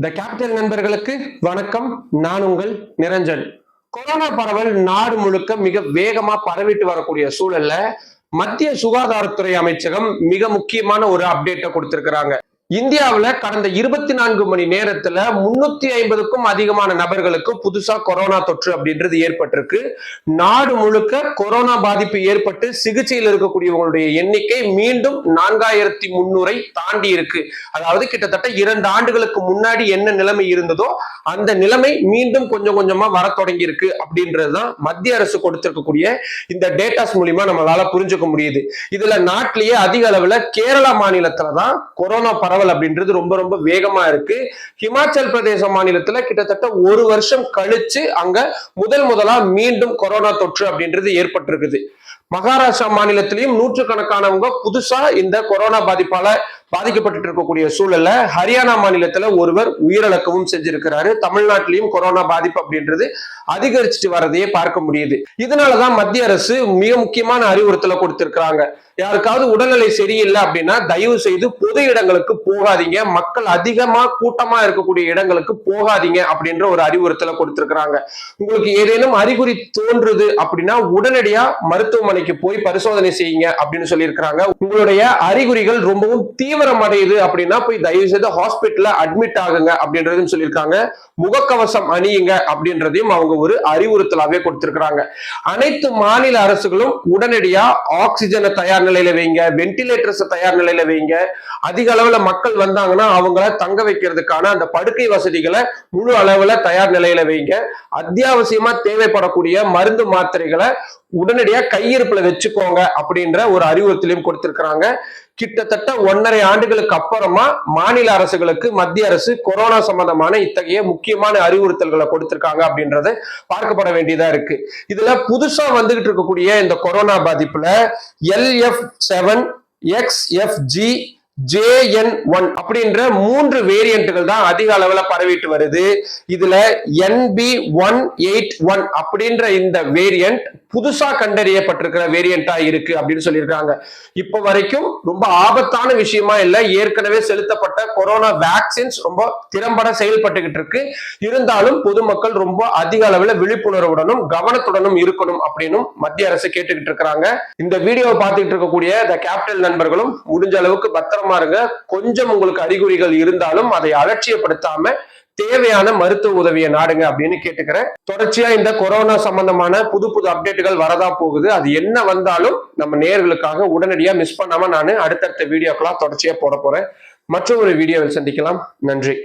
The capital நண்பர்களுக்கு வணக்கம். நான் உங்கள் நிரஞ்சன். கொரோனா பரவல் நாடு முழுக்க மிக வேகமா பரவிட்டு வரக்கூடிய சூழல்ல மத்திய சுகாதாரத்துறை அமைச்சகம் மிக முக்கியமான ஒரு அப்டேட்டை கொடுத்திருக்கிறாங்க. இந்தியாவுல கடந்த இருபத்தி நான்கு மணி நேரத்துல முன்னூத்தி ஐம்பதுக்கும் அதிகமான நபர்களுக்கு புதுசா கொரோனா தொற்று அப்படின்றது ஏற்பட்டிருக்கு. நாடு முழுக்க கொரோனா பாதிப்பு ஏற்பட்டு சிகிச்சையில் இருக்கக்கூடியவங்களுடைய எண்ணிக்கை மீண்டும் நான்காயிரத்தி முன்னூரை தாண்டி இருக்கு. அதாவது கிட்டத்தட்ட இரண்டு ஆண்டுகளுக்கு முன்னாடி என்ன நிலைமை இருந்ததோ அந்த நிலைமை மீண்டும் கொஞ்சம் கொஞ்சமா வர தொடங்கி இருக்கு அப்படின்றதுதான் மத்திய அரசு கொடுத்திருக்கக்கூடிய இந்த டேட்டாஸ் மூலியமா நம்மளால புரிஞ்சுக்க முடியுது. இதுல நாட்டிலேயே அதிக அளவுல கேரளா மாநிலத்துலதான் தான் கொரோனா பரவல் அப்படின்றது ரொம்ப ரொம்ப வேகமா இருக்கு. ஹிமாச்சல் பிரதேச மாநிலத்துல கிட்டத்தட்ட ஒரு வருஷம் கழிச்சு அங்க முதல் முதலா மீண்டும் கொரோனா தொற்று அப்படின்றது ஏற்பட்டிருக்குது. மகாராஷ்டிரா மாநிலத்திலையும் நூற்றுக்கணக்கானவங்க புதுசா இந்த கொரோனா பாதிப்பால பாதிக்கப்பட்டு இருக்கக்கூடிய சூழல்ல ஹரியானா மாநிலத்துல ஒருவர் உயிரிழக்கவும் செஞ்சிருக்கிறாரு. தமிழ்நாட்டிலையும் கொரோனா பாதிப்பு அப்படின்றது அதிகரிச்சுட்டு வரதையே பார்க்க முடியுது. இதனாலதான் மத்திய அரசு மிக முக்கியமான அறிவுறுத்தலை கொடுத்திருக்கிறாங்க. யாருக்காவது உடல்நிலை சரியில்லை அப்படின்னா தயவு செய்து பொது இடங்களுக்கு போகாதீங்க. மக்கள் அதிகமா கூட்டமா இருக்கக்கூடிய இடங்களுக்கு போகாதீங்க அப்படின்ற ஒரு அறிவுறுத்தலை கொடுத்திருக்கிறாங்க. உங்களுக்கு ஏதேனும் அறிகுறி தோன்றுது அப்படின்னா உடனடியா மருத்துவமனை மருத்துவமனைக்கு போய் பரிசோதனை செய்யுங்க அப்படின்னு சொல்லியிருக்கிறாங்க. உங்களுடைய அறிகுறிகள் ரொம்பவும் தீவிரம் அடையுது அப்படின்னா போய் தயவு செய்து ஹாஸ்பிட்டல்ல அட்மிட் ஆகுங்க அப்படின்றதும் சொல்லியிருக்காங்க. முகக்கவசம் அணியுங்க அப்படின்றதையும் அவங்க ஒரு அறிவுறுத்தலாவே கொடுத்திருக்கிறாங்க. அனைத்து மாநில அரசுகளும் உடனடியா ஆக்சிஜனை தயார் நிலையில வைங்க வென்டிலேட்டர்ஸ் தயார் நிலையில வைங்க. அதிக அளவுல மக்கள் வந்தாங்கன்னா அவங்கள தங்க வைக்கிறதுக்கான அந்த படுக்கை வசதிகளை முழு அளவுல தயார் நிலையில வைங்க. அத்தியாவசியமா தேவைப்படக்கூடிய மருந்து மாத்திரைகளை உடனடியா கையிருப்புல வச்சுக்கோங்க அப்படின்ற ஒரு அறிவுறுத்தலையும் கொடுத்திருக்கிறாங்க. கிட்டத்தட்ட ஒன்னரை ஆண்டுகளுக்கு அப்புறமா மாநில அரசுகளுக்கு மத்திய அரசு கொரோனா சம்பந்தமான இத்தகைய முக்கியமான அறிவுறுத்தல்களை கொடுத்திருக்காங்க அப்படின்றத பார்க்கப்பட வேண்டியதா இருக்கு. இதுல புதுசா வந்துகிட்டு இருக்கக்கூடிய இந்த corona பாதிப்புல LF seven X F G JN one அப்படின்ற மூன்று வேரியன்ட்டுகள் தான் அதிக அளவுல பரவிட்டு வருது. இதுல என்பி ஒன் எயிட் ஒன் அப்படின்ற இந்த வேரியன்ட் புதுசா கண்டறியப்பட்டிருக்கிற வேரியண்டா இருக்கு அப்படின்னு சொல்லியிருக்காங்க. இப்போ வரைக்கும் ரொம்ப ஆபத்தான விஷயமா இல்ல ஏற்கனவே செலுத்தப்பட்ட கொரோனா வேக்சின்ஸ் ரொம்ப திறம்பட செயல்பட்டுக்கிட்டு இருக்கு. இருந்தாலும் பொதுமக்கள் ரொம்ப அதிக அளவுல விழிப்புணர்வுடனும் கவனத்துடனும் இருக்கணும் அப்படின்னும் மத்திய அரசு கேட்டுக்கிட்டு இருக்கிறாங்க. இந்த வீடியோவை பார்த்துட்டு இருக்கக்கூடிய த கேபிட்டல் நண்பர்களும் முடிஞ்ச அளவுக்கு பத்திரமா இருங்க கொஞ்சம் உங்களுக்கு அறிகுறிகள் இருந்தாலும் அதை அலட்சியப்படுத்தாம தேவையான மருத்துவ உதவியை நாடுங்க அப்படின்னு கேட்டுக்கிறேன். தொடர்ச்சியா இந்த கொரோனா சம்பந்தமான புது புது அப்டேட்டுகள் வரதா போகுது. அது என்ன வந்தாலும் நம்ம நேர்களுக்காக உடனடியா மிஸ் பண்ணாம நான் அடுத்தடுத்த வீடியோக்கெல்லாம் தொடர்ச்சியா போட போறேன். மற்றொரு வீடியோவில் சந்திக்கலாம். நன்றி.